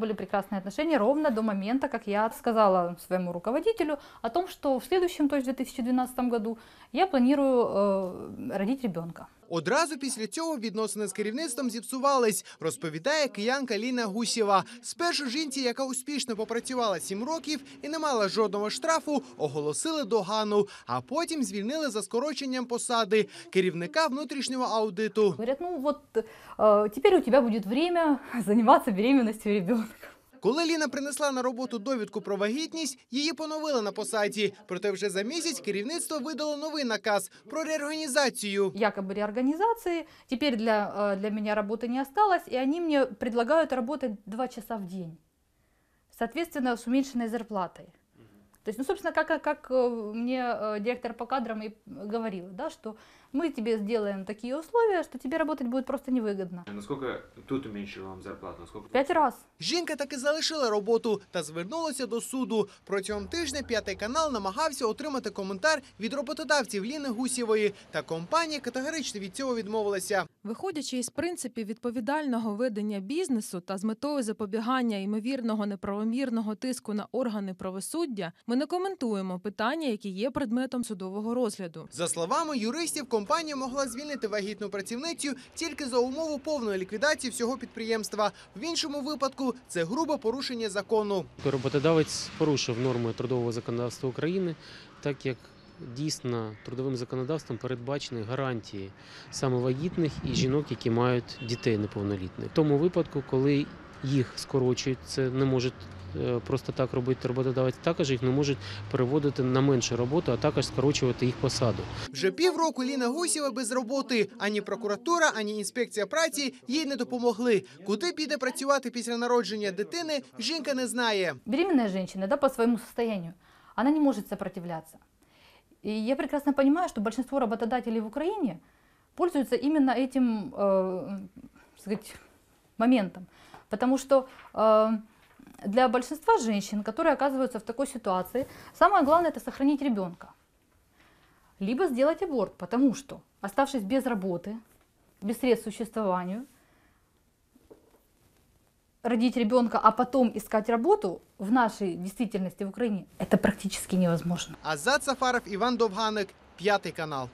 были прекрасные отношения ровно до момента, как я сказала своему руководителю о том, что в следующем, то есть в 2012 году, я планирую э, родить ребенка. Одразу після цього відносини з керівництвом зіпсувались, розповідає киянка Ліна Гусєва. Спершу жінці, яка успішно попрацювала сім років і не мала жодного штрафу, оголосили догану, а потім звільнили за скороченням посади керівника внутрішнього аудиту. Говорят, ну вот э, теперь у тебя будет время заниматься беременностью ребенка. Коли Ліна принесла на роботу довідку про вагітність, її поновили на посаді. Проте вже за місяць керівництво видало новий наказ про реорганізацію. Якобы реорганизации. Теперь для, э, для меня работы не осталось, и они мне предлагают работать два часа в день. Соответственно, с уменьшенной зарплатой. То есть, ну, собственно, как, как э, мне э, директор по кадрам и говорила, да, что мы тебе сделаем такие условия, что тебе работать будет просто невыгодно. Насколько тут уменьшили вам зарплату? Насколько... Пять раз. Жінка таки залишила роботу та звернулася до суду. Протягом тижня п'ятий канал намагався отримати коментар від роботодавців Ліни Гусєвої. Та компанія категорично від цього відмовилася. Виходячи із принципів відповідального ведення бізнесу та з метою запобігання ймовірного неправомірного тиску на органи правосуддя, ми не коментуємо питання, які є предметом судового розгляду. За словами юристів, компанія могла звільнити вагітну працівницю тільки за умову повної ліквідації всього підприємства. В іншому випадку це грубе порушення закону. Роботодавець порушив норми трудового законодавства України, так як дійсно трудовим законодавством передбачені гарантії саме вагітних і жінок, які мають дітей неповнолітних. В тому випадку, коли їх скорочують, це не можуть просто так робити роботодавець, також їх не можуть переводити на меншу роботу, а також скорочувати їх посаду. Вже півроку Ліна Гусєва без роботи. Ані прокуратура, ані інспекція праці їй не допомогли. Куди піде працювати після народження дитини, жінка не знає. Беременная женщина, да, по своему состоянию, она не может сопротивляться. И я прекрасно понимаю, что большинство работодателей в Украине пользуются именно этим, э, так сказать, моментом. Потому что э, для большинства женщин, которые оказываются в такой ситуации, самое главное это сохранить ребенка. Либо сделать аборт, потому что, оставшись без работы, без средств к существованию, родить ребенка, а потом искать работу в нашей действительности в Украине, это практически невозможно. Азат Сафаров, Іван Довганик, п'ятий канал.